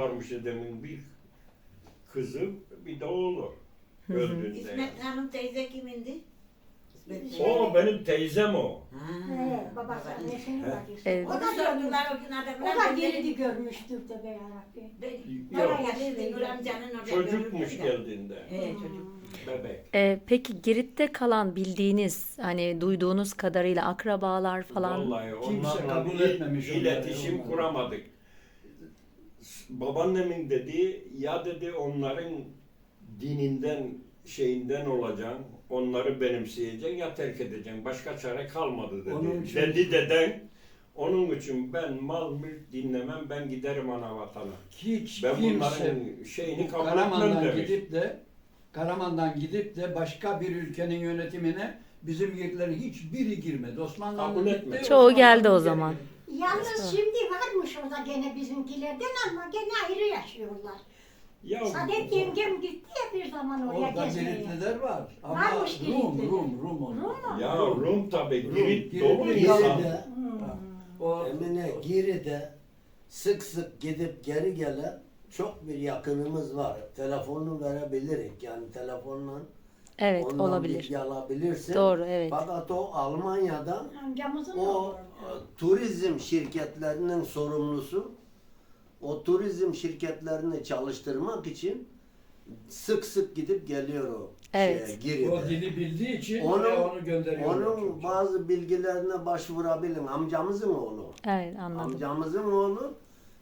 varmış dedemin bir kızı bir de oğlu öldüğünde. İsmet Hanım teyze kimindi? İsmet O benim teyzem o. He, babası annesinin He. bacısı. Evet. O da görmüş. sordular o gün adamlar. O da dedim, görmüştür de be yarabbi. ben- Yok. Geldi Çocukmuş geldiğinde. Çocuk. Bebek. Ee, peki Girit'te kalan bildiğiniz hani duyduğunuz kadarıyla akrabalar falan Vallahi Kimse onlarla kabul bir etmemiş onları, iletişim kuramadık. Babaannemin dediği ya dedi onların dininden şeyinden olacaksın, onları benimseyeceksin ya terk edeceksin. Başka çare kalmadı dedi. Onun için- Dedi deden. Onun için ben mal mülk dinlemem, ben giderim ana vatana. Hiç Ben kimse bunların şeyini bu kabul Karaman'dan demiş. gidip de Karaman'dan gidip de başka bir ülkenin yönetimine bizim yerlerin hiçbiri girmedi. Osmanlı'nın. Çoğu geldi o zaman. geldi. Yalnız şimdi varmış orada gene bizimkilerden ama gene ayrı yaşıyorlar. Ya, Sadet yengem gitti ya bir zaman oraya Orada gezmeye. Giritliler var. Ama Varmış Rum, Giritliler. Rum, Rum onlar. Rum mu? ya Rum tabi, Rum, Girit Girit dolu bir insan. Geri'de, O Emine Giri'de sık sık gidip geri gelen çok bir yakınımız var. Telefonu verebilirik. Yani telefonla Evet ondan olabilir. bilgi alabilirsin. Doğru evet. Fakat o Almanya'da Amcamızın o oğlu. e, turizm şirketlerinin sorumlusu o turizm şirketlerini çalıştırmak için sık sık gidip geliyor o Evet. şeye, o dili bildiği için Onun- oraya onu gönderiyorlar. Onun bazı bilgilerine başvurabilin. Amcamızın oğlu. Evet anladım. Amcamızın oğlu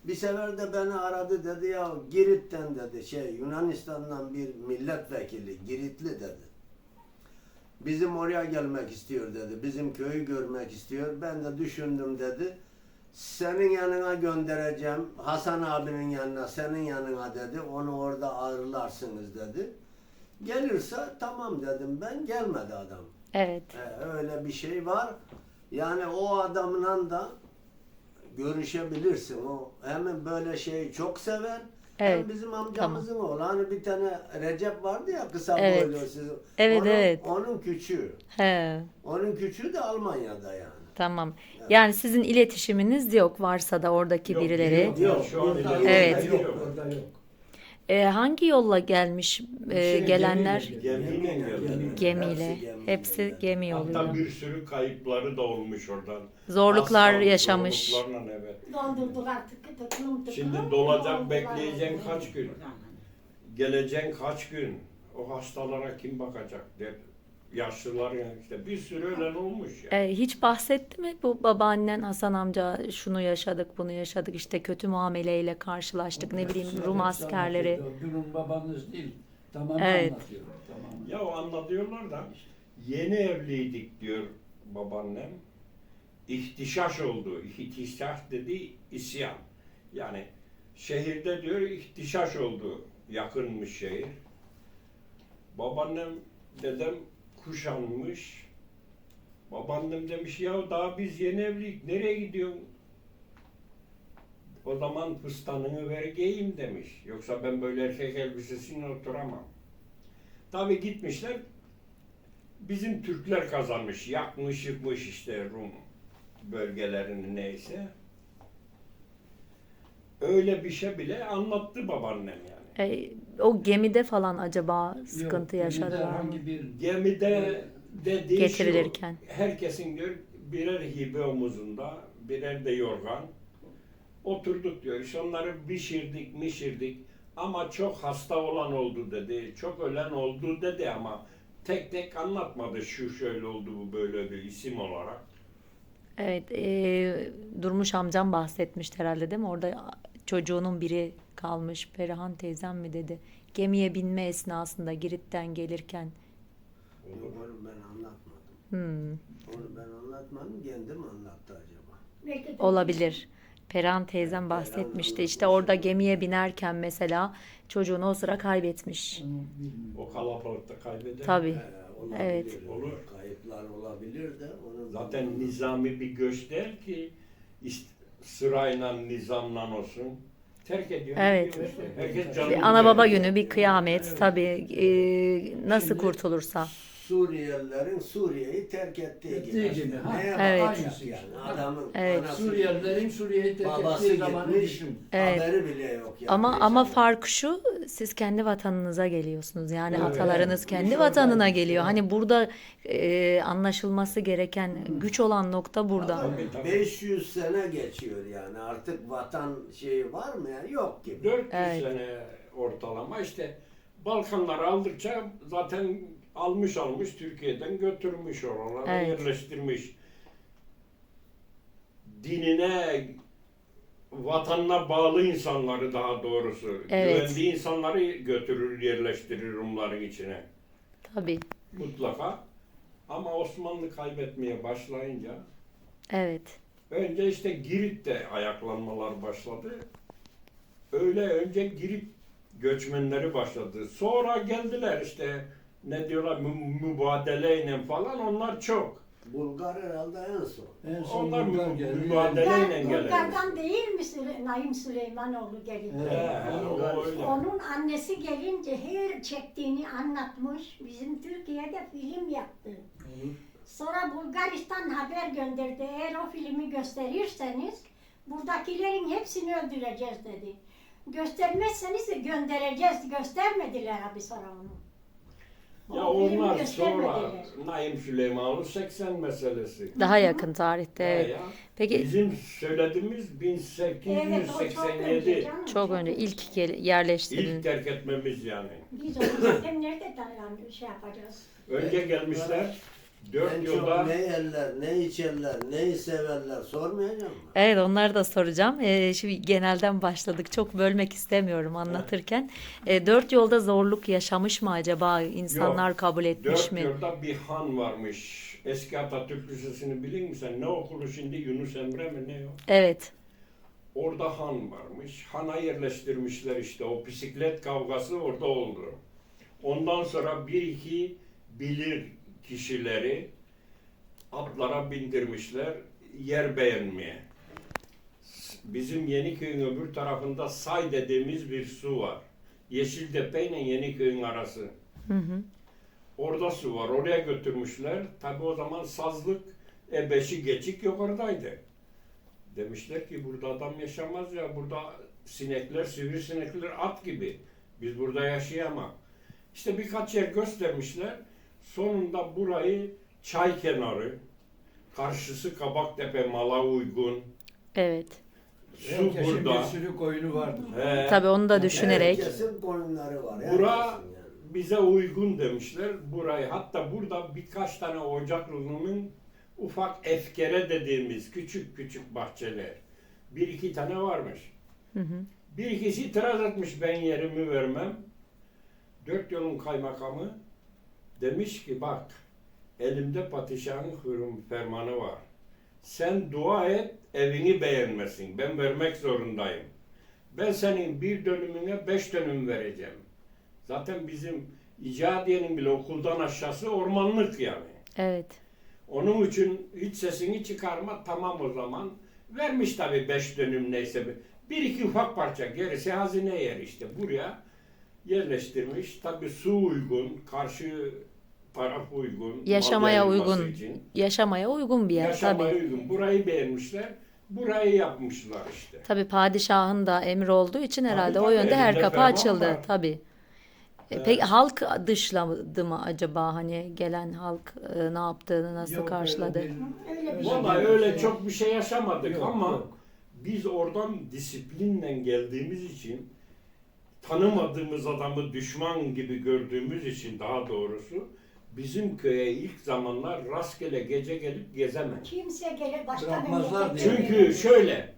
bir sefer de beni aradı dedi ya Girit'ten dedi şey Yunanistan'dan bir milletvekili Giritli dedi. Bizim oraya gelmek istiyor dedi. Bizim köyü görmek istiyor. Ben de düşündüm dedi. Senin yanına göndereceğim. Hasan abinin yanına, senin yanına dedi. Onu orada ağırlarsınız dedi. Gelirse tamam dedim ben. Gelmedi adam. Evet. He, öyle bir şey var. Yani o adamla da görüşebilirsin. O hem böyle şeyi çok sever. Evet, Hem bizim amcamızın oğlu. Hani bir tane Recep vardı ya kısa Evet. boylu. Siz, Evet, onun, evet. Onun küçüğü. He, Onun küçüğü de Almanya'da yani. tamam. Yani sizin iletişiminiz yok varsa da oradaki Yok, birileri. yok. Yok, Şu an Evet. Yok, yok. orada yok. Ee, hangi yolla gelmiş e, Şey, gelenler? gemiyle Gemiyle geldi. Gemiyle. Hepsi gemiyle Hepsi geldi. gemi Hatta yoluyla. bir sürü kayıpları da olmuş oradan. Zorluklar Hasta, yaşamış. Zorluklarla evet. Doldurdular tıkı tıklım tıklım. Şimdi dolacak doldurdular. bekleyeceksin kaç gün? Geleceksin kaç gün? O hastalara kim bakacak der. Yaşlılar yani işte bir sürü ölen olmuş ya. Ee, hiç bahsetti mi bu babaannen Hasan amca şunu yaşadık bunu yaşadık işte kötü muameleyle karşılaştık ne bileyim Rum hepsi askerleri. anlatıyor. Durun babanız değil. Tamamen Evet. anlatıyor. Tamamen. Ya o anlatıyorlar da yeni evliydik diyor babaannem. İhtişaş oldu. İhtişaş dedi isyan. Yani şehirde diyor ihtişaş oldu. Yakınmış şehir. Babaannem dedem kuşanmış. Babaannem demiş ya daha biz yeni evlilik nereye gidiyorsun? O zaman fıstanını ver giyeyim demiş. Yoksa ben böyle erkek elbisesiyle oturamam. Tabi gitmişler. Bizim Türkler kazanmış. Yakmış yıkmış işte Rum bölgelerini neyse. Öyle bir şey bile anlattı babaannem yani. Ee, o gemide falan acaba sıkıntı Yok, yaşadılar mı? herhangi bir Gemide dediği Getirilirken. şu, herkesin diyor birer hibe omuzunda, birer de yorgan. Oturduk diyor. İşte onları pişirdik, mişirdik. Ama çok hasta olan oldu dedi. Çok ölen oldu dedi ama tek tek anlatmadı. Şu şöyle oldu, bu böyle bir isim olarak. Evet, e, Durmuş amcam bahsetmişti herhalde değil mi? Orada çocuğunun biri kalmış. Perihan teyzem mi dedi. Gemiye binme esnasında Girit'ten gelirken. Onu, onu ben anlatmadım. Hmm, Onu ben anlatmadım. Kendim anlattı acaba. Olabilir. Perihan teyzem bahsetmişti. İşte orada gemiye binerken mesela çocuğunu o sıra kaybetmiş. O kalabalıkta kaybeder. Tabii. Olabilir. Evet. Olur. Kayıplar olabilir de. Onu Zaten nizami bir göç der ki sırayla nizamla olsun. Terk ediyor. Evet. Herkes canını Bir ana baba günü, bir kıyamet tabii e, nasıl Şimdi- kurtulursa. Suriyelilerin Suriye'yi terk ettiği Ettiği gibi. gibi, ha. Neye Evet. Aynısı yani? işte. Adamın Evet. anası, Suriyelilerin Suriye'yi terk babası ettiği zamanı gitmiş, düşün. Evet. haberi bile yok. Yani. Ama ama gün. farkı şu siz kendi vatanınıza geliyorsunuz. Yani Evet. atalarınız kendi Biz vatanına geliyor. Hani burada e, anlaşılması gereken güç olan nokta burada. Tabii, tabii. 500 sene geçiyor yani artık vatan şeyi var mı yani yok gibi. 400 Evet. sene ortalama işte Balkanları aldıkça zaten almış almış Türkiye'den götürmüş oralara Evet. yerleştirmiş. Dinine vatanına bağlı insanları daha doğrusu Evet. güvendiği insanları götürür yerleştirir Rumların içine Tabii. mutlaka. Ama Osmanlı kaybetmeye başlayınca Evet. Önce işte Girit'te ayaklanmalar başladı. Öyle önce Girit göçmenleri başladı. Sonra geldiler işte ne diyorlar mü- mübadeleyle falan onlar çok. Bulgar herhalde en son. En son Onlar Bulgar mü- geldi. mübadele- Bulgar, Deleyle gelen. Bulgar'dan değil mi Süle- Naim Süleymanoğlu gelince? Evet. He, Bulgar. o öyle. Onun annesi gelince her çektiğini anlatmış. Bizim Türkiye'de film yaptı. Sonra Bulgaristan haber gönderdi. Eğer o filmi gösterirseniz buradakilerin hepsini öldüreceğiz dedi. Göstermezseniz de göndereceğiz. Göstermediler abi sonra onu. Ya onlar sonra. Naim Süleymanoğlu 80 meselesi. Daha yakın tarihte. Evet. ya. Peki Bizim söylediğimiz Evet o çok 1887 önce canım. çok önce ilk gel- yerleştirin. ilk terk etmemiz yani. Biz onu zaten nerede dayan şey yapacağız? Önce gelmişler dört En yılda çok ne yerler, ne içerler, neyi severler sormayacağım mı? Evet onları da soracağım. Ee, şimdi genelden başladık. Çok bölmek istemiyorum anlatırken. Ee, dört yolda zorluk yaşamış mı acaba? İnsanlar Yok. kabul etmiş Dört mi? yılda bir han varmış. Eski Atatürk Lisesi'ni bilin mi sen? Ne okulu şimdi? Yunus Emre mi ne o? Evet. Orada han varmış. Hana yerleştirmişler işte. O bisiklet kavgası orada oldu. Ondan sonra bir iki bilir kişileri atlara bindirmişler yer beğenmeye. Bizim Yeniköy'ün öbür tarafında Say dediğimiz bir su var. Yeşiltepe ile Yeniköy'ün arası. Hı hı. Orada su var. Oraya götürmüşler. Tabi o zaman sazlık e, beşi geçik yukarıdaydı. Demişler ki burada adam yaşamaz ya. Burada sinekler, sivrisinekler at gibi. Biz burada yaşayamam. İşte birkaç yer göstermişler. Sonunda burayı çay kenarı, karşısı Kabaktepe, mala uygun, Evet. su Herkesin burada. bir sürü koyunu vardır. He. Tabii onu da düşünerek. Herkesin koyunları var. Bura yani. bize uygun demişler burayı. Hatta burada birkaç tane Ocaklı'nın ufak efkere dediğimiz küçük küçük bahçeler. Bir iki tane varmış. Hı hı. Bir ikisi itiraz etmiş ben yerimi vermem. Dört yolun kaymakamı demiş ki bak elimde padişahın hürüm fermanı var. Sen dua et evini beğenmesin. Ben vermek zorundayım. Ben senin bir dönümüne beş dönüm vereceğim. Zaten bizim icadiyenin bile okuldan aşağısı ormanlık yani. Evet. Onun için hiç sesini çıkarma tamam o zaman. Vermiş tabii beş dönüm neyse. bir- Bir iki ufak parça gerisi hazine yer işte. Buraya yerleştirmiş. Tabii su uygun, karşı taraf uygun. Yaşamaya uygun. için. Yaşamaya uygun bir yer Yaşamaya tabii. uygun. Burayı beğenmişler. Burayı yapmışlar işte. Tabii padişahın da emri olduğu için herhalde o tabii, yönde her kapı açıldı var. tabii. E, Evet. Peki halk dışladı mı acaba hani gelen halk e, ne yaptığını nasıl Yok, karşıladı? Öyle şey. Vallahi öyle şey. çok bir şey yaşamadık Yok, ama yok. biz oradan disiplinle geldiğimiz için tanımadığımız adamı düşman gibi gördüğümüz için daha doğrusu bizim köye ilk zamanlar rastgele gece gelip gezemez. Kimse gelip başka Bırakmazlar memlekete diye. Çünkü şöyle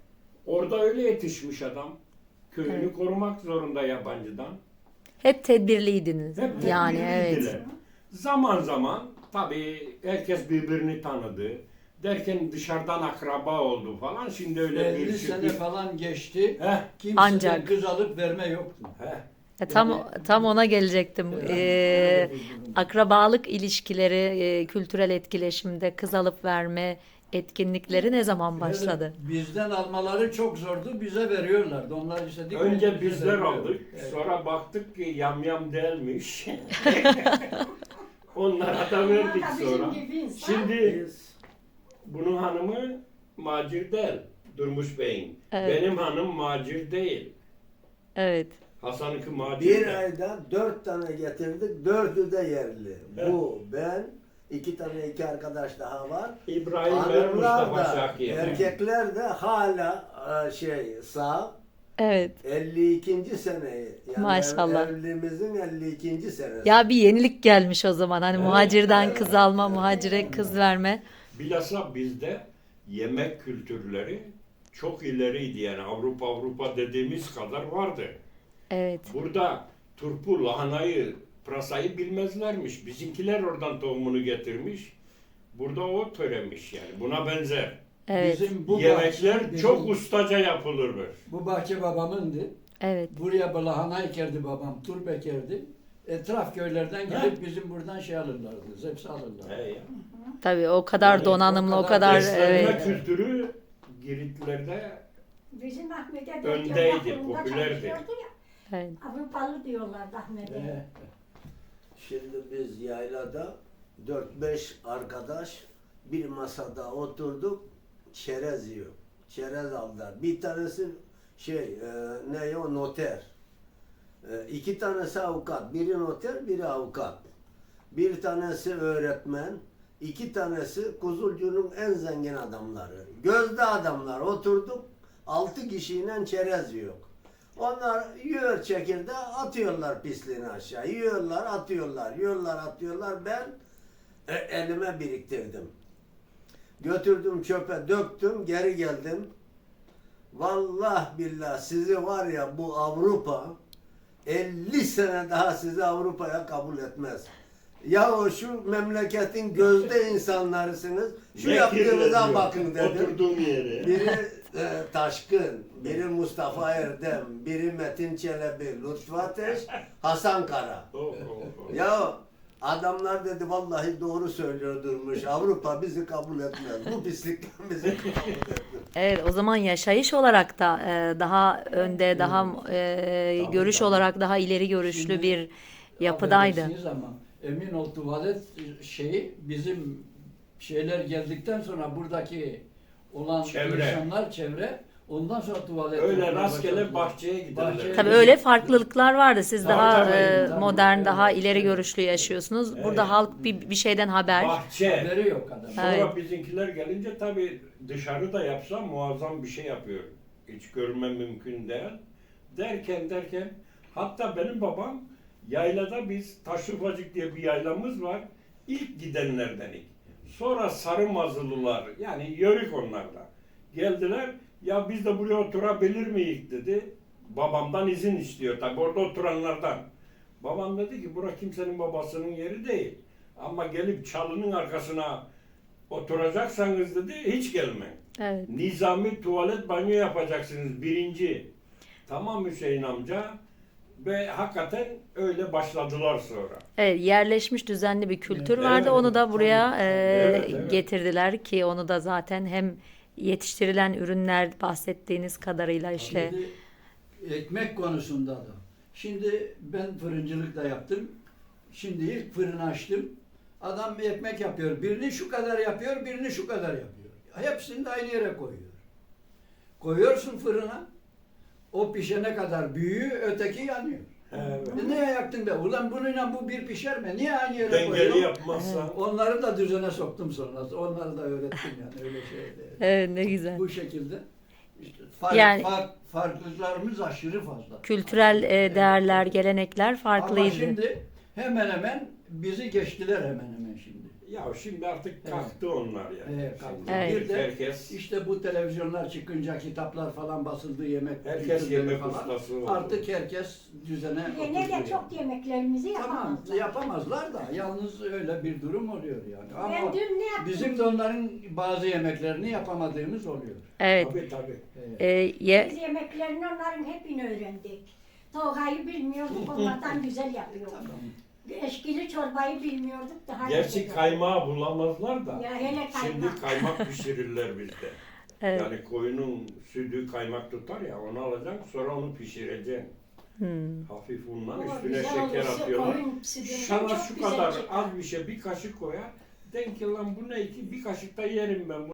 orada öyle yetişmiş adam köyünü Evet. korumak zorunda yabancıdan. Hep tedbirliydiniz. Hep yani tedbirliydiler. evet. Zaman zaman tabii herkes birbirini tanıdı. Derken dışarıdan akraba oldu falan. Şimdi öyle 50 bir sene şey. falan geçti. Heh, Kimseden Ancak. kız alıp verme yoktu. heh. Ya tam tam ona gelecektim. Ee, akrabalık ilişkileri, e, kültürel etkileşimde kız alıp verme etkinlikleri ne zaman başladı? Bizden almaları çok zordu. Bize veriyorlardı. Onlar istedik. Önce bizler aldık. Evet. Sonra baktık ki yamyam değilmiş. Onlara da Onlar verdik sonra. Şimdi bunun hanımı Macir değil. Durmuş Bey'in. Evet. Benim hanım Macir değil. Evet. Hasan'ınki Macir. Bir de. ayda dört tane getirdik, dördü de yerli. Evet. Bu, ben, iki tane iki arkadaş daha var. İbrahim ve Hanımlar Mustafa da, Şakir. erkekler de hala e, şey sağ. Evet. 52. sene. Yani Maşallah. Evliliğimizin 52. senesi. Ya bir yenilik gelmiş o zaman. Hani Evet. muhacirden Evet. kız alma, muhacire kız verme. Bilhassa bizde yemek kültürleri çok ileriydi yani Avrupa Avrupa dediğimiz kadar vardı. Evet. Burada turpu, lahanayı, pırasayı bilmezlermiş. Bizimkiler oradan tohumunu getirmiş. Burada o töremiş yani. Buna benzer. Evet. Bizim bu Yemekler bahçe, bizim- çok ustaca yapılır. Bu bahçe babamındı. Evet. Buraya bir lahana ekerdi babam, turp ekerdi. Etraf köylerden gelip bizim buradan şey alırlardı, zepsi alırlardı. He ya. Tabii o kadar Yani donanımlı, o o kadar kadar Beslenme evet. kültürü Giritlerde Bizim Ahmet'e Öndeydi, popülerdi. evet. Avrupalı diyorlardı Ahmet'e. Şimdi biz yaylada 4-5 arkadaş bir masada oturduk, çerez yiyor. Çerez aldılar. Bir tanesi şey, e, ne o noter. E, iki tanesi avukat. Biri noter, biri avukat. Bir tanesi öğretmen. İki tanesi Kuzulcu'nun en zengin adamları. Gözde adamlar. Oturduk, altı kişiyle çerez yiyor. Onlar yiyor çekirdeği atıyorlar pisliğini aşağı. Yiyorlar atıyorlar. Yiyorlar atıyorlar. Ben e, elime biriktirdim. Götürdüm çöpe döktüm geri geldim. Vallah billah sizi var ya bu Avrupa 50 sene daha sizi Avrupa'ya kabul etmez. Ya o şu memleketin gözde insanlarısınız. Şu ne yaptığınıza kirleniyor? bakın dedim. Oturduğum yere. Biri e, Taşkın, biri Mustafa Erdem, biri Metin Çelebi, Lütfü Ateş, Hasan Kara. Oh, oh, oh. Ya adamlar dedi vallahi doğru söylüyor durmuş. Avrupa bizi kabul etmez. Bu pislikten bizi kabul etmez. Evet, o zaman yaşayış olarak da e, daha önde, daha e, görüş olarak daha ileri görüşlü Şimdi bir yapıdaydı. Ama emin ol tuvalet şeyi bizim şeyler geldikten sonra buradaki olan Çevre. insanlar çevre ondan sonra tuvalet Öyle rastgele bahçeye giderler. Bahçeye- Tabii öyle farklılıklar vardı. Siz Tabii, daha tabii, e, tabii. modern, daha ileri görüşlü yaşıyorsunuz. Burada Evet. halk bir, bir şeyden haber. Bahçe. Haberi yok adam. Sonra Evet. bizimkiler gelince tabii dışarıda yapsa muazzam bir şey yapıyor. Hiç görme mümkün değil. Derken derken hatta benim babam yaylada biz Taşlıfacık diye bir yaylamız var. İlk gidenlerdenik. Sonra Sarımazılılar yani yörük onlar da. Geldiler ya biz de buraya oturabilir miyiz dedi. Babamdan izin istiyor tabii orada oturanlardan. Babam dedi ki bura kimsenin babasının yeri değil. Ama gelip çalının arkasına oturacaksanız dedi hiç gelmeyin. Evet. Nizami tuvalet banyo yapacaksınız birinci. Tamam Hüseyin amca. Ve hakikaten öyle başladılar sonra. Evet, yerleşmiş düzenli bir kültür Evet, vardı. evet, onu da buraya tabii. e, Evet, evet. getirdiler ki onu da zaten hem yetiştirilen ürünler bahsettiğiniz kadarıyla işte Şimdi ekmek konusunda da. Şimdi ben fırıncılık da yaptım. Şimdi ilk fırını açtım. Adam bir ekmek yapıyor. Birini şu kadar yapıyor, birini şu kadar yapıyor. Hepsini de aynı yere koyuyor. Koyuyorsun fırına. O pişene kadar büyüyor, öteki yanıyor. Evet. E niye yaktın be? Ulan bununla bu bir pişer mi? Niye aynı yere Dengeli koyuyorsun? yapmazsa. Onları da düzene soktum sonra. Onları da öğrettim yani öyle şey değil. evet, ne güzel. Bu şekilde işte fark, Yani- fark- farklılıklarımız aşırı fazla. Kültürel e, değerler, gelenekler Ama farklıydı. şimdi hemen hemen bizi geçtiler hemen hemen şimdi. Ya şimdi artık kalktı onlar yani. Evet, kalktı. Evet. Bir de herkes işte bu televizyonlar çıkınca kitaplar falan basıldı yemek herkes kültürleri yemek ustası oldu. Artık herkes düzene Gene de oturdu çok yemeklerimizi Tamam yapamazlar. yapamazlar da yalnız öyle bir durum oluyor yani. Ama Ben dün ne yaptım? bizim de onların bazı yemeklerini yapamadığımız oluyor. Evet. Tabii tabii. Evet. e, ye, Biz yemeklerini onların hepini öğrendik. Togayı bilmiyorduk, onlardan güzel yapıyorduk. Eşkili çorbayı bilmiyorduk, daha Gerçi güzel. kaymağı bulamazlar da. Ya hele Şimdi kaymak. kaymak pişirirler bizde. evet. Yani koyunun sütü kaymak tutar ya onu alacaksın sonra onu pişireceksin. Hmm. Hafif unla O üstüne güzel şeker olursa atıyorlar. koyun çok şu güzel kadar çıkar. az bir şey bir kaşık koyar. Den ki lan bu ne ki bir kaşık da yerim ben.